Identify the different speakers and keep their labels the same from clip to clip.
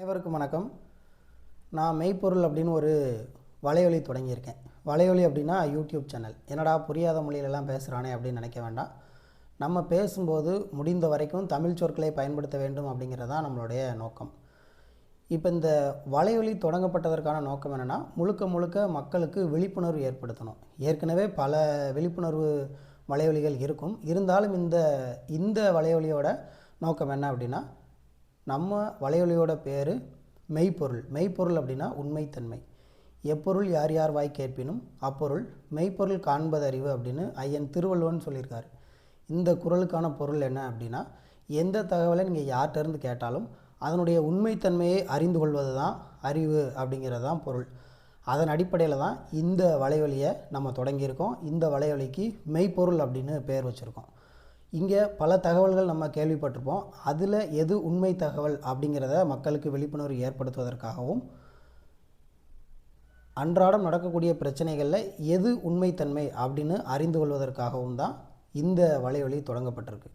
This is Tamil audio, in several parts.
Speaker 1: அனைவருக்கும் வணக்கம். நான் மெய்ப்பொருள் அப்படின்னு ஒரு வலையொலி தொடங்கியிருக்கேன். வலையொலி அப்படின்னா யூடியூப் சேனல். என்னடா புரியாத மொழியிலலாம் பேசுகிறானே அப்படின்னு நினைக்க வேண்டாம். நம்ம பேசும்போது முடிந்த வரைக்கும் தமிழ் சொற்களை பயன்படுத்த வேண்டும் அப்படிங்கிறது தான் நம்மளுடைய நோக்கம். இப்போ இந்த வலையொலி தொடங்கப்பட்டதற்கான நோக்கம் என்னென்னா முழுக்க முழுக்க மக்களுக்கு விழிப்புணர்வு ஏற்படுத்தணும். ஏற்கனவே பல விழிப்புணர்வு வலையொலிகள் இருக்கும். இருந்தாலும் இந்த இந்த வலையொலியோட நோக்கம் என்ன அப்படின்னா நம்ம வலையொலியோட பேர் மெய்ப்பொருள். மெய்ப்பொருள் அப்படின்னா உண்மைத்தன்மை. எப்பொருள் யார் யார் வாய் கேட்பினும் அப்பொருள் மெய்ப்பொருள் காண்பதறிவு அப்படின்னு ஐயன் திருவள்ளுவன் சொல்லியிருக்கார். இந்த குறளுக்கான பொருள் என்ன அப்படின்னா எந்த தகவலை நீங்கள் யார்கிட்டருந்து கேட்டாலும் அதனுடைய உண்மைத்தன்மையை அறிந்து கொள்வது தான் அறிவு அப்படிங்கிறது தான் பொருள். அதன் அடிப்படையில் தான் இந்த வலைவலியை நம்ம தொடங்கியிருக்கோம். இந்த வலைவலிக்கு மெய்ப்பொருள் அப்படின்னு பேர் வச்சுருக்கோம். இங்கே பல தகவல்கள் நம்ம கேள்விப்பட்டிருப்போம். அதில் எது உண்மை தகவல் அப்படிங்கிறத மக்களுக்கு விழிப்புணர்வு ஏற்படுத்துவதற்காகவும் அன்றாடம் நடக்கக்கூடிய பிரச்சனைகளில் எது உண்மைத்தன்மை அப்படின்னு அறிந்து கொள்வதற்காகவும் தான் இந்த வலைவழி தொடங்கப்பட்டிருக்கு.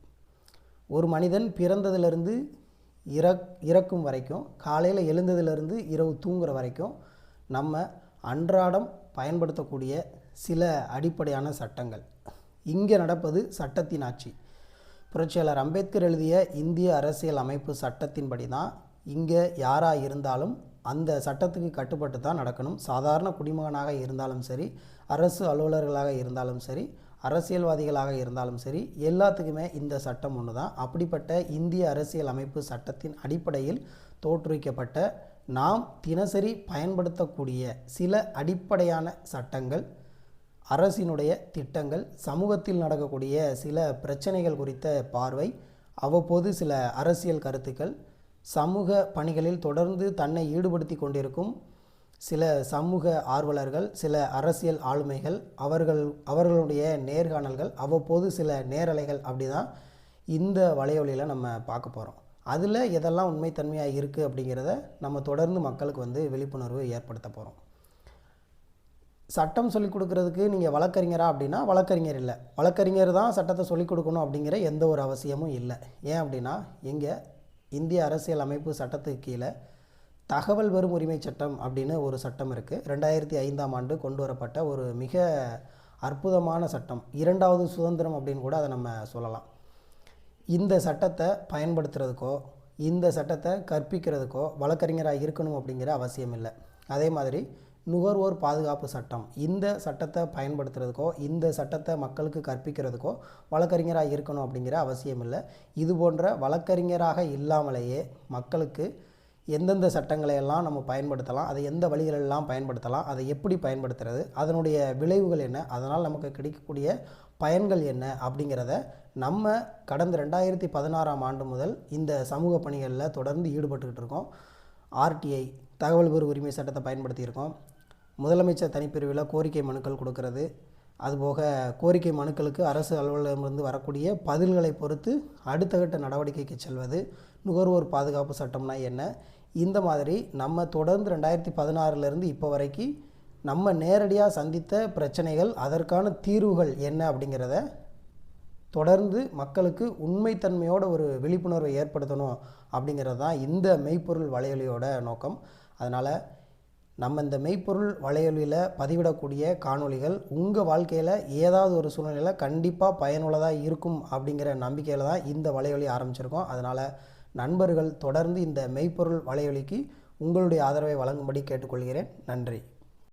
Speaker 1: ஒரு மனிதன் பிறந்ததிலிருந்து இறக் இறக்கும் வரைக்கும் காலையில் எழுந்ததிலிருந்து இரவு தூங்குற வரைக்கும் நம்ம அன்றாடம் பயன்படுத்தக்கூடிய சில அடிப்படையான சட்டங்கள். இங்கே நடப்பது சட்டத்தின் ஆட்சி. புரட்சியாளர் அம்பேத்கர் எழுதிய இந்திய அரசியல் அமைப்பு சட்டத்தின்படி தான் இங்கே யாராக இருந்தாலும் அந்த சட்டத்துக்கு கட்டுப்பட்டு தான் நடக்கணும். சாதாரண குடிமகனாக இருந்தாலும் சரி அரசு அலுவலர்களாக இருந்தாலும் சரி அரசியல்வாதிகளாக இருந்தாலும் சரி எல்லாத்துக்குமே இந்த சட்டம் ஒன்று தான். அப்படிப்பட்ட இந்திய அரசியல் அமைப்பு சட்டத்தின் அடிப்படையில் தோற்றுவிக்கப்பட்ட நாம் தினசரி பயன்படுத்தக்கூடிய சில அடிப்படையான சட்டங்கள் அரசினுடைய திட்டங்கள் சமூகத்தில் நடக்கக்கூடிய சில பிரச்சனைகள் குறித்த பார்வை அவ்வப்போது சில அரசியல் கருத்துக்கள் சமூக பணிகளில் தொடர்ந்து தன்னை ஈடுபடுத்தி கொண்டிருக்கும் சில சமூக ஆர்வலர்கள் சில அரசியல் ஆளுமைகள் அவர்கள் அவர்களுடைய நேர்காணல்கள் அவ்வப்போது சில நேரலைகள் அப்படி தான் இந்த வலையொலியில் நம்ம பார்க்க போகிறோம் அதில் எதெல்லாம் உண்மைத்தன்மையாக இருக்குது அப்படிங்கிறத நம்ம தொடர்ந்து மக்களுக்கு வந்து விழிப்புணர்வு ஏற்படுத்த போகிறோம் சட்டம் சொல்லிக் கொடுக்குறதுக்கு நீங்கள் வழக்கறிஞரா அப்படின்னா வழக்கறிஞர் இல்லை. வழக்கறிஞர் தான் சட்டத்தை சொல்லிக் கொடுக்கணும் அப்படிங்கிற எந்த ஒரு அவசியமும் இல்லை. ஏன் அப்படின்னா இங்கே இந்திய அரசியல் அமைப்பு சட்டத்துக்கு கீழே தகவல் வரும் உரிமை சட்டம் அப்படின்னு ஒரு சட்டம் இருக்குது ரெண்டாயிரத்தி ஐந்தாம் ஆண்டு கொண்டு வரப்பட்ட ஒரு மிக அற்புதமான சட்டம். இரண்டாவது சுதந்திரம் அப்படின்னு கூட அதை நம்ம சொல்லலாம். இந்த சட்டத்தை பயன்படுத்துறதுக்கோ இந்த சட்டத்தை கற்பிக்கிறதுக்கோ வழக்கறிஞராக இருக்கணும் அப்படிங்கிற அவசியம் இல்லை. அதே மாதிரி நுகர்வோர் பாதுகாப்பு சட்டம் இந்த சட்டத்தை பயன்படுத்துறதுக்கோ இந்த சட்டத்தை மக்களுக்கு கற்பிக்கிறதுக்கோ வழக்கறிஞராக இருக்கணும் அப்படிங்கிற அவசியம் இல்லை. இது போன்ற வழக்கறிஞராக இல்லாமலேயே மக்களுக்கு எந்தெந்த சட்டங்களை எல்லாம் நம்ம பயன்படுத்தலாம் அதை எந்த வழிகளெல்லாம் பயன்படுத்தலாம் அதை எப்படி பயன்படுத்துறது அதனுடைய விளைவுகள் என்ன அதனால் நமக்கு கிடைக்கக்கூடிய பயன்கள் என்ன அப்படிங்கிறத நம்ம கடந்த ரெண்டாயிரத்தி பதினாறாம் ஆண்டு முதல் இந்த சமூக பணிகளில் தொடர்ந்து ஈடுபட்டுக்கிட்டு இருக்கோம். ஆர்டிஐ தகவல் பெறு உரிமை சட்டத்தை பயன்படுத்தியிருக்கோம். முதலமைச்சர் தனிப்பிரிவில் கோரிக்கை மனுக்கள் கொடுக்கறது. அதுபோக கோரிக்கை மனுக்களுக்கு அரசு அலுவலகமிருந்து வரக்கூடிய பதில்களை பொறுத்து அடுத்த கட்ட நடவடிக்கைக்கு செல்வது நுகர்வோர் பாதுகாப்பு சட்டம்னா என்ன? இந்த மாதிரி நம்ம தொடர்ந்து ரெண்டாயிரத்தி பதினாறுலேருந்து இப்போ வரைக்கும் நம்ம நேரடியாக சந்தித்த பிரச்சனைகள் அதற்கான தீர்வுகள் என்ன அப்படிங்கிறத தொடர்ந்து மக்களுக்கு உண்மைத்தன்மையோட ஒரு விழிப்புணர்வை ஏற்படுத்தணும் அப்படிங்கிறது தான் இந்த மெய்ப்பொருள் வலையொலியோட நோக்கம். அதனால் நம்ம இந்த மெய்ப்பொருள் வலையொலியில் பதிவிடக்கூடிய காணொளிகள் உங்கள் வாழ்க்கையில் ஏதாவது ஒரு சூழ்நிலையில் கண்டிப்பாக பயனுள்ளதாக இருக்கும் அப்படிங்கிற நம்பிக்கையில் தான் இந்த வலையொலி ஆரம்பிச்சிருக்கோம். அதனால் நண்பர்கள் தொடர்ந்து இந்த மெய்ப்பொருள் வலையொலிக்கு உங்களுடைய ஆதரவை வழங்கும்படி கேட்டுக்கொள்கிறேன். நன்றி.